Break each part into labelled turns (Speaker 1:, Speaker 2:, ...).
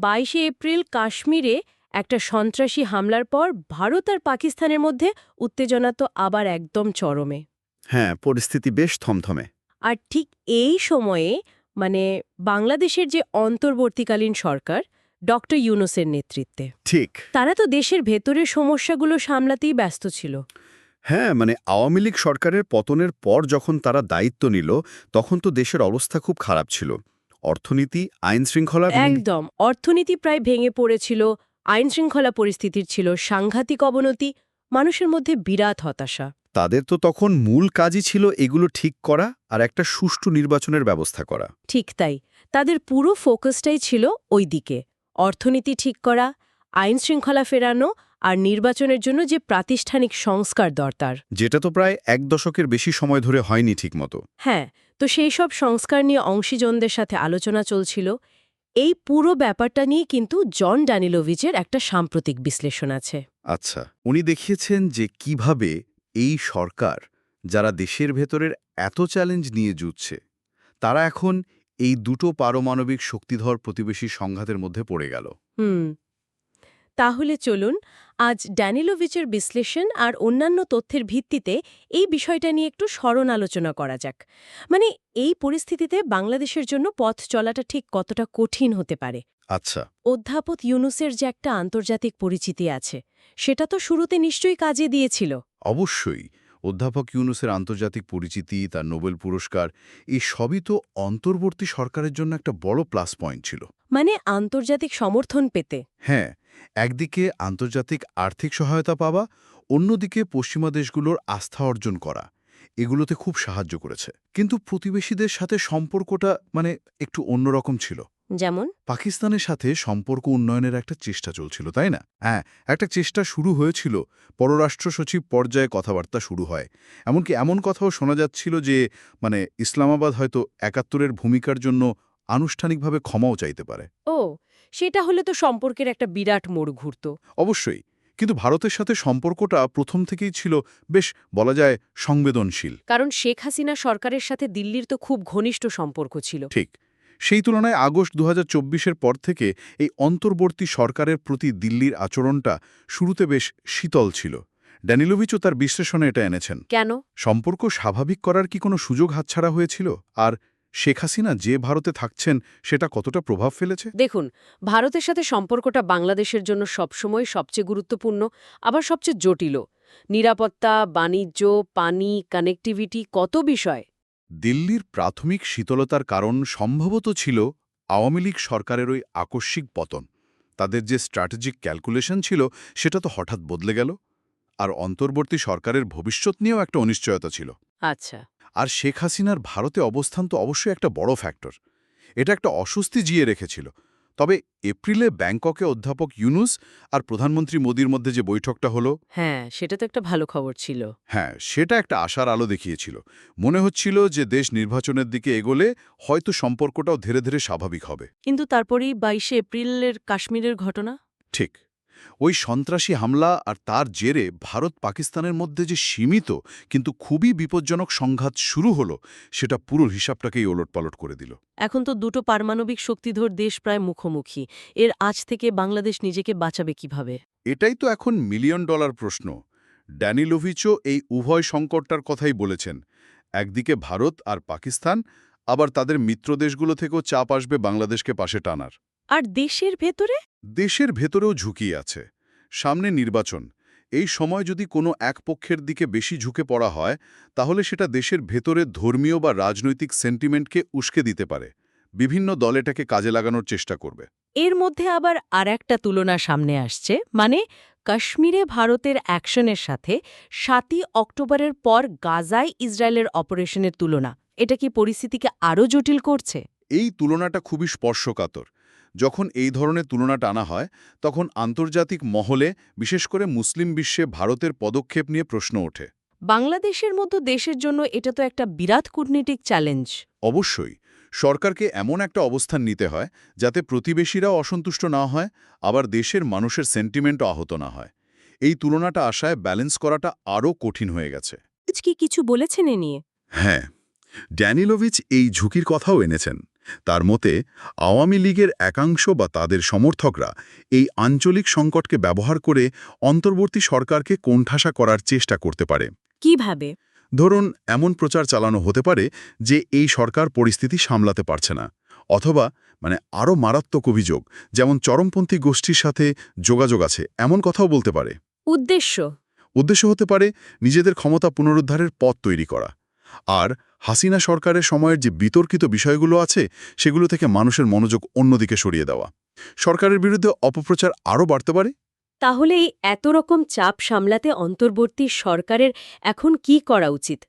Speaker 1: বাইশে এপ্রিল কাশ্মীরে একটা সন্ত্রাসী হামলার পর ভারত আর পাকিস্তানের মধ্যে উত্তেজনা তো আবার একদম চরমে।
Speaker 2: হ্যাঁ পরিস্থিতি বেশ থমথমে।
Speaker 1: আর ঠিক এই সময়ে মানে বাংলাদেশের যে অন্তর্বর্তীকালীন সরকার ডক্টর ইউনুসের নেতৃত্বে
Speaker 2: ঠিক।
Speaker 1: তারা তো দেশের ভেতরের সমস্যাগুলো সামলাতেই ব্যস্ত ছিল।
Speaker 2: হ্যাঁ মানে আওয়ামী লীগ সরকারের পতনের পর যখন তারা দায়িত্ব নিল তখন তো দেশের অবস্থা খুব খারাপ ছিল। অর্থনীতি আইন শৃঙ্খলা
Speaker 1: একদম। অর্থনীতি প্রায় ভেঙে পড়েছিল আইন শৃঙ্খলা পরিস্থিতির ছিল সাংঘাতিক অবনতি মানুষের মধ্যে বিরাট হতাশা।
Speaker 2: তাদের তো তখন মূল কাজই ছিল এগুলো ঠিক করা আর একটা সুষ্ঠু নির্বাচনের ব্যবস্থা করা।
Speaker 1: ঠিক তাই। তাদের পুরো ফোকাসটাই ছিল ওই দিকে। অর্থনীতি ঠিক করা আইন শৃঙ্খলা ফেরানো আর নির্বাচনের জন্য যে প্রাতিষ্ঠানিক সংস্কার দরকার।
Speaker 2: যেটা তো প্রায় এক দশকের বেশি সময় ধরে হয়নি ঠিকমতো।
Speaker 1: হ্যাঁ তো সেই সব সংস্কার নিয়ে অংশীজনদের সাথে আলোচনা চলছিল। এই পুরো ব্যাপারটা নিয়ে কিন্তু জন ড্যানিলোভিচের একটা সাম্প্রতিক বিশ্লেষণ আছে।
Speaker 2: আচ্ছা উনি দেখিয়েছেন যে কীভাবে এই সরকার যারা দেশের ভেতরের এত চ্যালেঞ্জ নিয়ে জুটছে তারা এখন এই দুটো পারমাণবিক শক্তিধর প্রতিবেশী সংঘাতের মধ্যে পড়ে গেল।
Speaker 1: হুম। তাহলে চলুন আজ ড্যানিলোভিচের বিশ্লেষণ আর অন্যান্য তথ্যের ভিত্তিতে এই বিষয়টা নিয়ে একটু স্মরণ আলোচনা করা যাক। মানে এই পরিস্থিতিতে বাংলাদেশের জন্য পথ চলাটা ঠিক কতটা কঠিন হতে পারে?
Speaker 2: আচ্ছা।
Speaker 1: অধ্যাপক ইউনুসের যে একটা আন্তর্জাতিক পরিচিতি আছে সেটা তো শুরুতে নিশ্চয়ই কাজে দিয়েছিল।
Speaker 2: অবশ্যই। অধ্যাপক ইউনুসের আন্তর্জাতিক পরিচিতি তার নোবেল পুরস্কার এই সবই তো অন্তর্বর্তী সরকারের জন্য একটা বড় প্লাস পয়েন্ট ছিল।
Speaker 1: মানে আন্তর্জাতিক সমর্থন পেতে।
Speaker 2: হ্যাঁ একদিকে আন্তর্জাতিক আর্থিক সহায়তা পাওয়া অন্যদিকে পশ্চিমা দেশগুলোর আস্থা অর্জন করা। এগুলোতে খুব সাহায্য করেছে। কিন্তু প্রতিবেশীদের সাথে সম্পর্কটা মানে একটু অন্যরকম ছিল।
Speaker 1: যেমন?
Speaker 2: পাকিস্তানের সাথে সম্পর্ক উন্নয়নের একটা চেষ্টা চলছিল তাই না? হ্যাঁ একটা চেষ্টা শুরু হয়েছিল। পররাষ্ট্র সচিব পর্যায়ে কথাবার্তা শুরু হয়। এমনকি এমন কথাও শোনা যাচ্ছিল যে মানে ইসলামাবাদ হয়তো একাত্তরের ভূমিকার জন্য আনুষ্ঠানিকভাবে ক্ষমাও চাইতে পারে।
Speaker 1: ও সেটা হলে তো সম্পর্কের একটা বিরাট মোড় ঘুরত।
Speaker 2: অবশ্যই কিন্তু ভারতের সাথে সম্পর্কটা প্রথম থেকেই ছিল বেশ বলা যায় সংবেদনশীল।
Speaker 1: কারণ শেখ হাসিনা সরকারের সাথে দিল্লির তো খুব ঘনিষ্ঠ সম্পর্ক ছিল।
Speaker 2: ঠিক সেই তুলনায় আগস্ট দু হাজার পর থেকে এই অন্তর্বর্তী সরকারের প্রতি দিল্লির আচরণটা শুরুতে বেশ শীতল ছিল। ড্যানিলোভিচও তার বিশ্লেষণে এটা এনেছেন।
Speaker 1: কেন?
Speaker 2: সম্পর্ক স্বাভাবিক করার কি কোনো সুযোগ হাতছাড়া হয়েছিল? আর শেখ হাসিনা যে ভারতে থাকছেন সেটা কতটা প্রভাব ফেলেছে?
Speaker 1: দেখুন ভারতের সাথে সম্পর্কটা বাংলাদেশের জন্য সবসময় সবচেয়ে গুরুত্বপূর্ণ আবার সবচেয়ে জটিল। নিরাপত্তা বাণিজ্য পানি কানেক্টিভিটি কত বিষয়।
Speaker 2: দিল্লির প্রাথমিক শীতলতার কারণ সম্ভবত ছিল আওয়ামী লীগ সরকারের ওই আকস্মিক পতন। তাদের যে স্ট্র্যাটেজিক ক্যালকুলেশন ছিল সেটা তো হঠাৎ বদলে গেল। আর অন্তর্বর্তী সরকারের ভবিষ্যৎ নিয়েও একটা অনিশ্চয়তা ছিল।
Speaker 1: আচ্ছা।
Speaker 2: আর শেখ হাসিনার ভারতে অবস্থান তো অবশ্যই একটা বড় ফ্যাক্টর। এটা একটা অস্বস্তি জিয়ে রেখেছিল। তবে এপ্রিলে ব্যাংককে অধ্যাপক ইউনুস আর প্রধানমন্ত্রী মোদির মধ্যে যে বৈঠকটা হলো
Speaker 1: হ্যাঁ সেটা তো একটা ভালো খবর ছিল।
Speaker 2: হ্যাঁ সেটা একটা আশার আলো দেখিয়েছিল। মনে হচ্ছিল যে দেশ নির্বাচনের দিকে এগোলে হয়তো সম্পর্কটাও ধীরে ধীরে স্বাভাবিক হবে।
Speaker 1: কিন্তু তারপরেই বাইশে এপ্রিলের কাশ্মীরের ঘটনা?
Speaker 2: ঠিক। ওই সন্ত্রাসী হামলা আর তার জেরে ভারত পাকিস্তানের মধ্যে যে সীমিত কিন্তু খুবই বিপজ্জনক সংঘাত শুরু হলো সেটা পুরো হিসাবটাকেই ওলটপালট করে দিল।
Speaker 1: এখন তো দুটো পারমাণবিক শক্তিধর দেশ প্রায় মুখোমুখি। এর আজ থেকে বাংলাদেশ নিজেকে বাঁচাবে কীভাবে?
Speaker 2: এটাই তো এখন মিলিয়ন ডলার প্রশ্ন। ড্যানিলোভিচও এই উভয় সংকটটার কথাই বলেছেন। একদিকে ভারত আর পাকিস্তান আবার তাদের মিত্র দেশগুলো থেকেও চাপ আসবে বাংলাদেশকে পাশে টানার।
Speaker 1: আর দেশের ভেতরে?
Speaker 2: দেশের ভেতরেও ঝুঁকি আছে। সামনে নির্বাচন। এই সময় যদি কোনো এক পক্ষের দিকে বেশি ঝুঁকে পড়া হয় তাহলে সেটা দেশের ভেতরে ধর্মীয় বা রাজনৈতিক সেন্টিমেন্টকে উস্কে দিতে পারে। বিভিন্ন দল এটাকে কাজে লাগানোর চেষ্টা করবে।
Speaker 1: এর মধ্যে আবার আর একটা তুলনা সামনে আসছে মানে কাশ্মীরে ভারতের অ্যাকশনের সাথে সাতই অক্টোবরের পর গাজায় ইসরায়েলের অপারেশনের তুলনা। এটা কি পরিস্থিতিকে আরও জটিল করছে?
Speaker 2: এই তুলনাটা খুবই স্পর্শকাতর। যখন এই ধরনের তুলনা টানা হয় তখন আন্তর্জাতিক মহলে বিশেষ করে মুসলিম বিশ্বে ভারতের পদক্ষেপ নিয়ে প্রশ্ন ওঠে।
Speaker 1: বাংলাদেশের মতো দেশের জন্য এটা তো একটা বিরাট কূটনীতিক চ্যালেঞ্জ
Speaker 2: অবশ্যই সরকারকে এমন একটা অবস্থান নিতে হয় যাতে প্রতিবেশীরাও অসন্তুষ্ট না হয় আবার দেশের মানুষের সেন্টিমেন্টও আহত না হয়। এই তুলনাটা আশায় ব্যালেন্স করাটা আরও কঠিন হয়ে গেছে।
Speaker 1: কি কিছু বলেছেন এ নিয়ে?
Speaker 2: হ্যাঁ ড্যানিলোভিচ এই ঝুঁকির কথাও এনেছেন। তার মতে আওয়ামী লীগের একাংশ বা তাদের সমর্থকরা এই আঞ্চলিক সংকটকে ব্যবহার করে অন্তর্বর্তী সরকারকে কোণঠাসা করার চেষ্টা করতে পারে।
Speaker 1: কীভাবে?
Speaker 2: ধরুন এমন প্রচার চালানো হতে পারে যে এই সরকার পরিস্থিতি সামলাতে পারছে না। অথবা মানে আরও মারাত্মক অভিযোগ যেমন চরমপন্থী গোষ্ঠীর সাথে যোগাযোগ আছে এমন কথাও বলতে পারে।
Speaker 1: উদ্দেশ্য?
Speaker 2: উদ্দেশ্য হতে পারে নিজেদের ক্ষমতা পুনরুদ্ধারের পথ তৈরি করা। আর হাসিনা সরকারের সময়ের যে বিতর্কিত বিষয়গুলো আছে সেগুলো থেকে মানুষের মনোযোগ অন্যদিকে সরিয়ে দেওয়া। সরকারের বিরুদ্ধে অপপ্রচার আরও বাড়তে পারে?
Speaker 1: তাহলে এই এত রকম চাপ সামলাতে অন্তর্বর্তী সরকারের এখন কি করা উচিত?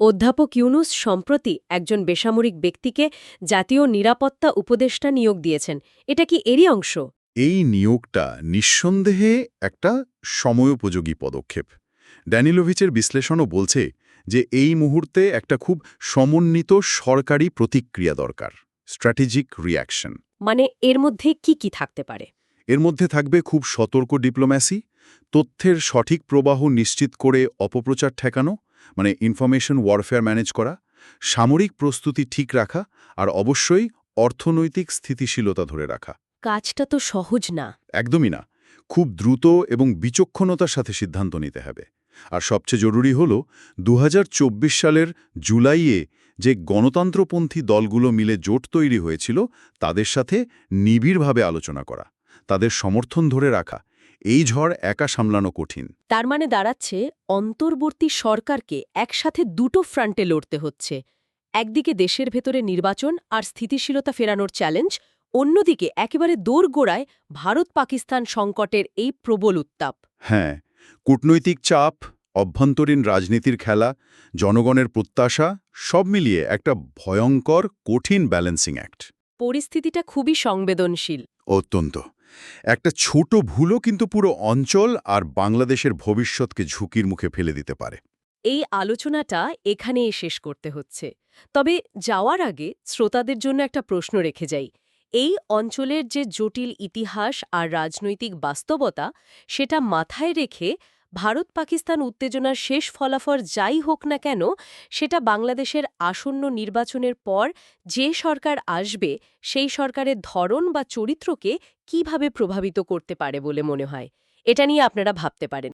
Speaker 1: অধ্যাপক ইউনুস সম্প্রতি একজন বেসামরিক ব্যক্তিকে জাতীয় নিরাপত্তা উপদেষ্টা নিয়োগ দিয়েছেন। এটা কি এরই অংশ?
Speaker 2: এই নিয়োগটা নিঃসন্দেহে একটা সময়োপযোগী পদক্ষেপ। ড্যানিলোভিচের বিশ্লেষণও বলছে যে এই মুহূর্তে একটা খুব সমন্বিত সরকারি প্রতিক্রিয়া দরকার স্ট্র্যাটেজিক রিয়াকশন
Speaker 1: মানে এর মধ্যে কি কি থাকতে পারে?
Speaker 2: এর মধ্যে থাকবে খুব সতর্ক ডিপ্লোম্যাসি তথ্যের সঠিক প্রবাহ নিশ্চিত করে অপপ্রচার ঠেকানো মানে ইনফরমেশন ওয়ারফেয়ার ম্যানেজ করা সামরিক প্রস্তুতি ঠিক রাখা আর অবশ্যই অর্থনৈতিক স্থিতিশীলতা ধরে রাখা।
Speaker 1: কাজটা তো সহজ না।
Speaker 2: একদমই না। খুব দ্রুত এবং বিচক্ষণতার সাথে সিদ্ধান্ত নিতে হবে। আর সবচেয়ে জরুরি হল দু হাজার চব্বিশ সালের জুলাইয়ে যে গণতন্ত্রপন্থী দলগুলো মিলে জোট তৈরি হয়েছিল তাদের সাথে নিবিড়ভাবে আলোচনা করা তাদের সমর্থন ধরে রাখা এই ঝড় একা সামলানো কঠিন।
Speaker 1: তার মানে দাঁড়াচ্ছে অন্তর্বর্তী সরকারকে একসাথে দুটো ফ্রন্টে লড়তে হচ্ছে একদিকে দেশের ভেতরে নির্বাচন আর স্থিতিশীলতা ফেরানোর চ্যালেঞ্জ অন্যদিকে একেবারে দোরগোড়ায় ভারত পাকিস্তান সংকটের এই প্রবল উত্তাপ।
Speaker 2: হ্যাঁ কূটনৈতিক চাপ অভ্যন্তরীণ রাজনীতির খেলা জনগণের প্রত্যাশা সব মিলিয়ে একটা ভয়ঙ্কর কঠিন ব্যালেন্সিং অ্যাক্ট।
Speaker 1: পরিস্থিতিটা খুবই সংবেদনশীল।
Speaker 2: অত্যন্ত। একটা ছোট ভুলও কিন্তু পুরো অঞ্চল আর বাংলাদেশের ভবিষ্যৎকে ঝুঁকির মুখে ফেলে দিতে পারে।
Speaker 1: এই আলোচনাটা এখানেই শেষ করতে হচ্ছে। তবে যাওয়ার আগে শ্রোতাদের জন্য একটা প্রশ্ন রেখে যাই। এই অঞ্চলের যে জটিল ইতিহাস আর রাজনৈতিক বাস্তবতা, সেটা মাথায় রেখে ভারত পাকিস্তান উত্তেজনার শেষ ফলাফল যাই হোক না কেন, সেটা বাংলাদেশের আসন্ন নির্বাচনের পর যে সরকার আসবে, সেই সরকারের ধরন বা চরিত্রকে কীভাবে প্রভাবিত করতে পারে বলে মনে হয়? এটা নিয়ে আপনারা ভাবতে পারেন।